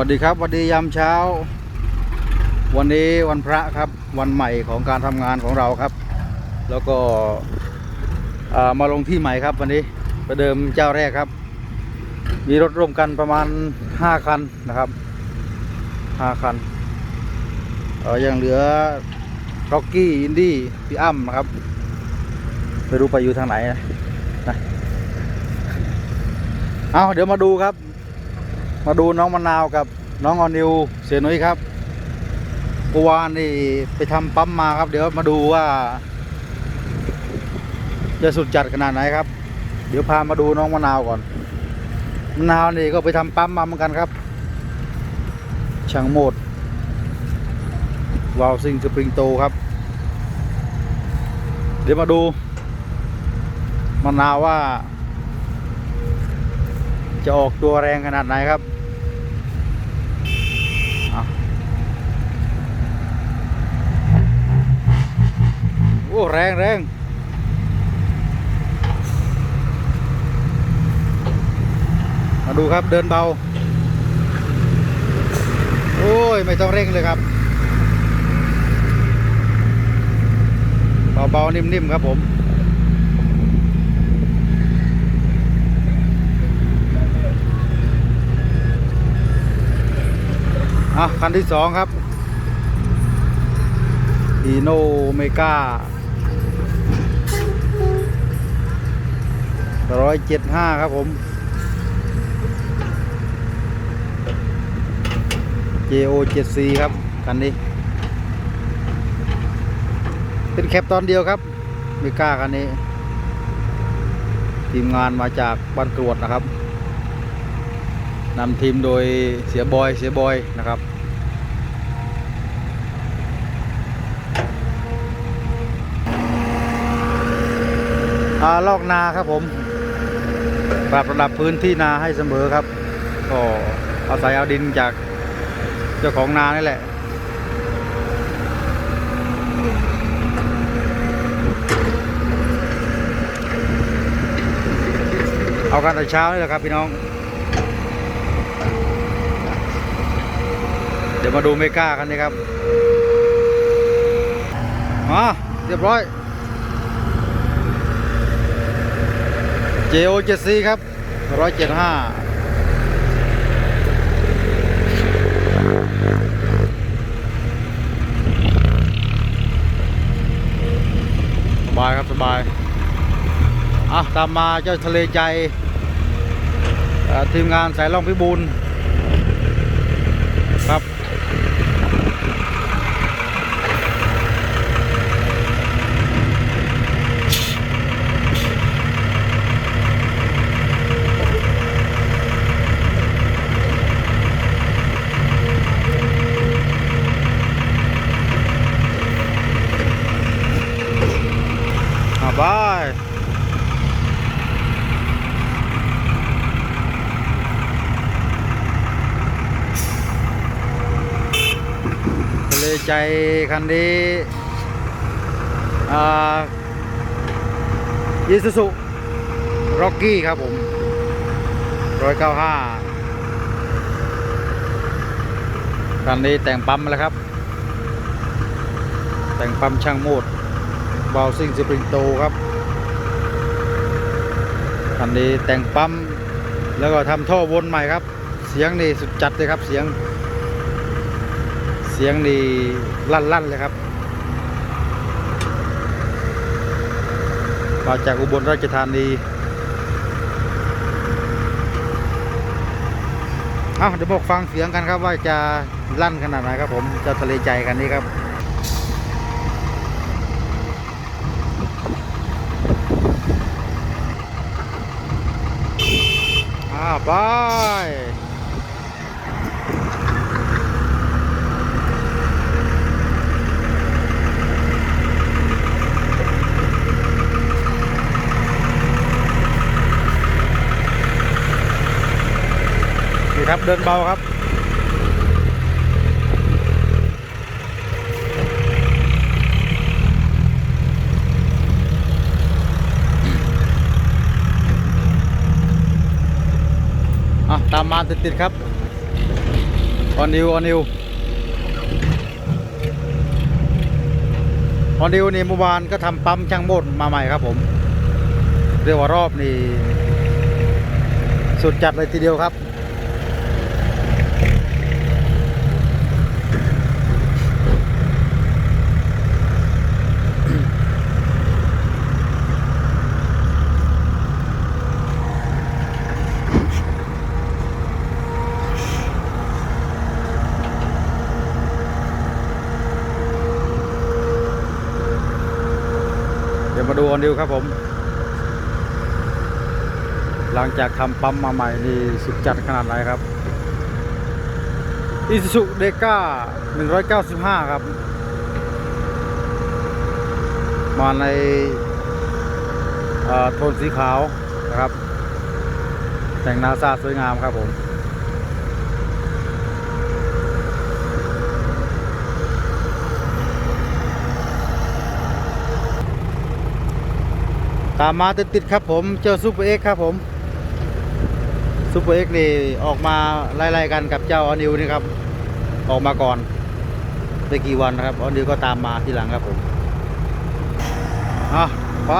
วัสดีครับสวัสดียามเช้า วันนี้วันพระครับวันใหม่ของการทำงานของเราครับ แล้วก็มาลงที่ใหม่ครับวันนี้ประเดิมเจ้าแรกครับ มีรถร่วมกันประมาณ 5 คันนะครับ5คันเออยังเหลือร็อกกี้อินดี้พี่อ้ำนะครับไม่รู้ไปอยู่ทางไหนนะนะเอาเดี๋ยวมาดูครับ มาดูน้องมะนาวกับน้องออนิวเสียนุ้ยครับเมื่อวานนี่ไปทำปั๊มมาครับ เดี๋ยวมาดูว่า จะสุดจัดขนาดไหนครับ เดี๋ยวพามาดูน้องมะนาวก่อนมะนาวนี่ก็ไปทำปั๊มมาเหมือนกันครับช่างโหมดวาล์วซิงสปริงโตครับ เดี๋ยวมาดูมะนาวว่า จะออกตัวแรงขนาดไหนครับอะโอ้แรงแรงมาดูครับเดินเบา โอ้ย ไม่ต้องเร่งเลยครับ เบาๆ นิ่มๆ ครับผมอะคันที่สองครับ อีโนเมกา ร้อยเจ็ดห้าครับผม JO 7C ครับคันนี้ เป็นแคปตอนเดียวครับเมกาคันนี้ ทีมงานมาจากบ้านกรวดนะครับนำทีมโดยเสียบอยเสียบอยนะครับอาลอกนาครับผม ปรับระดับพื้นที่นาให้เสมอครับ ก็อาศัยเอาดินจากเจ้าของนานี่แหละเอากันแต่เช้านี่แหละครับพี่น้อง เดี๋ยวมาดูเมกากันนะครับมาเรียบร้อย JO 7C ครับ175สบายครับสบายอะตามมาเจ้าทะเลใจ ทีมงานสายล่องพิบูลครับ ใจคันนี้ยิสุสุร็อกกี้ครับผมร้อยเก้าห้าคันนี้แต่งปั๊มแล้วครับ แต่งปั๊มช่างโมดบาวซิงสปริงโตครับคันนี้แต่งปั๊มแล้วก็ทำท่อวนใหม่ครับ เสียงนี่สุดจัดเลยครับเสียง สียงนี่ลั่นๆเลยครับ มาจากอุบลราชธานีเอาเดี๋ยวบอกฟังเสียงกันครับว่าจะลั่นขนาดไหนครับผมจะทะเลใจกันนี้ครับอ่าบาย ครับเดินเบาครับ อะ ตามมาติดๆครับ ออนิว ออนิว ออนนิวนี่เมื่อวานก็ทำปั๊มช่างโมดมาใหม่ครับผม เรียกว่ารอบนี่สุดจัดเลยทีเดียวครับ มาดูออนดิวครับผม หลังจากทำปั๊มมาใหม่นี่สุดจัดขนาดไหนครับอิสุเดก้า195 ครับ มาในโทนสีขาวนะครับ แต่งนาซาสวยงามครับผม ตามมาติดๆครับผม เจอซูเปอร์เอ็กซ์ครับผมซูเปอร์เอ็กซ์นี่ออกมาไล่ๆกันกับเจ้าออนิวนี่ครับ ออกมาก่อนไปกี่วันนะครับออนิวก็ตามมาทีหลังครับผมอะไป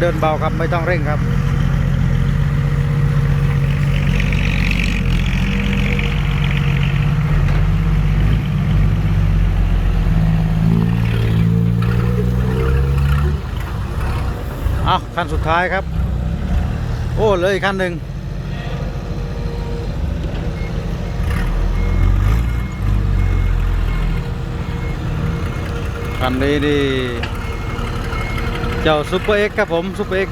เดินเบาครับไม่ต้องเร่งครับ เอาคันสุดท้ายครับ โอ้เลยอีกคันหนึ่งคันนี้นี่ เจ้าซูเปอร์เอ็กครับผมซูเปอร์เอ็ก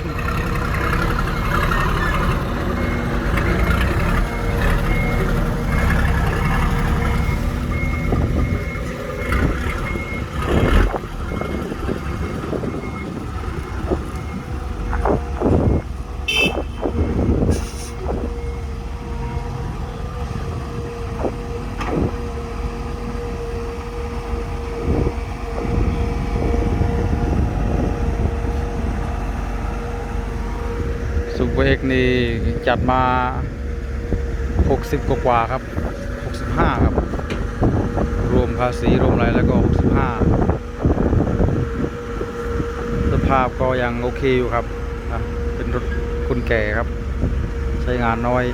ซู เอกนี่จัดมา 60กว่าครับ 65 ครับ รวมภาษีรวมอะไรแล้วก็ 65 สภาพก็ยังโอเคอยู่ครับ เป็นรถคนแก่ครับ ใช้งานน้อย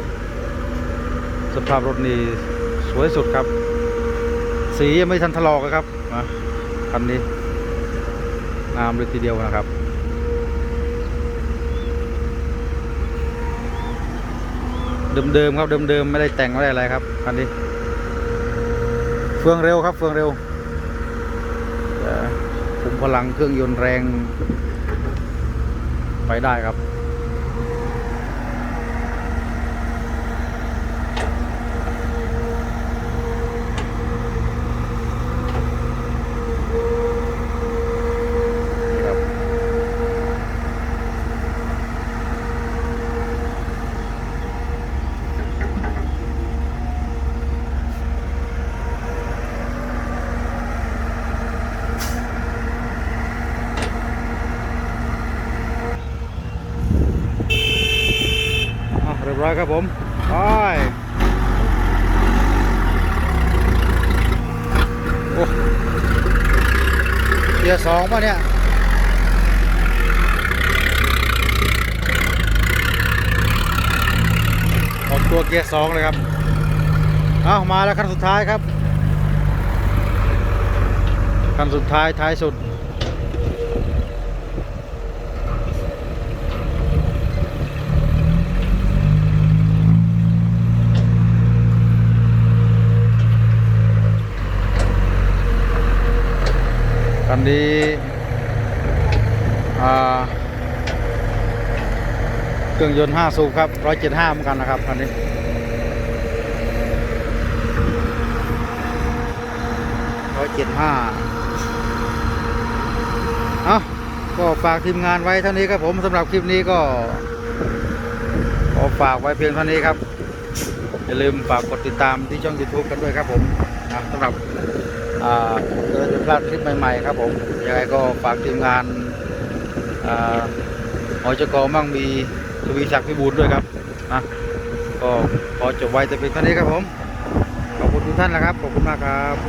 สภาพรถนี่สวยสุดครับ สียังไม่ทันถลอกครับนะคันนี้งามเลยทีเดียวนะครับ เดิมๆครับเดิมๆไม่ได้แต่งไม่ได้อะไรครับคันนี้เฟืองเร็วครับเฟืองเร็วคุมพลังเครื่องยนต์แรง ไปได้ครับ นี่ครับ อะเรียบร้อย ครับผมไปโอ้เกียร์สองป่ะเนี่ยออกตัวเกียร์สองเลยครับเอามาแล้วคันสุดท้ายครับคันสุดท้ายท้ายสุด คันนี้เครื่องยนต์5สูบครับ 175เหมือนกันนะครับคันนี้175เอ้าก็ฝากทีมงานไว้เท่านี้ครับผมสำหรับคลิปนี้ก็ขอฝากไว้เพียงเท่านี้ครับ อย่าลืมฝากกดติดตามที่ช่อง YouTube กันด้วยครับผมนะสำหรับ อ่าเราจะพลาดคลิปใหม่ๆครับผมยังไงก็ฝากทีมงานหอจกมั่งมีทวีศักดิ์พิบูลด้วยครับนะก็ขอจบไว้แต่เพียงเท่านี้ครับผม ขอบคุณทุกท่านนะครับ ขอบคุณมากครับ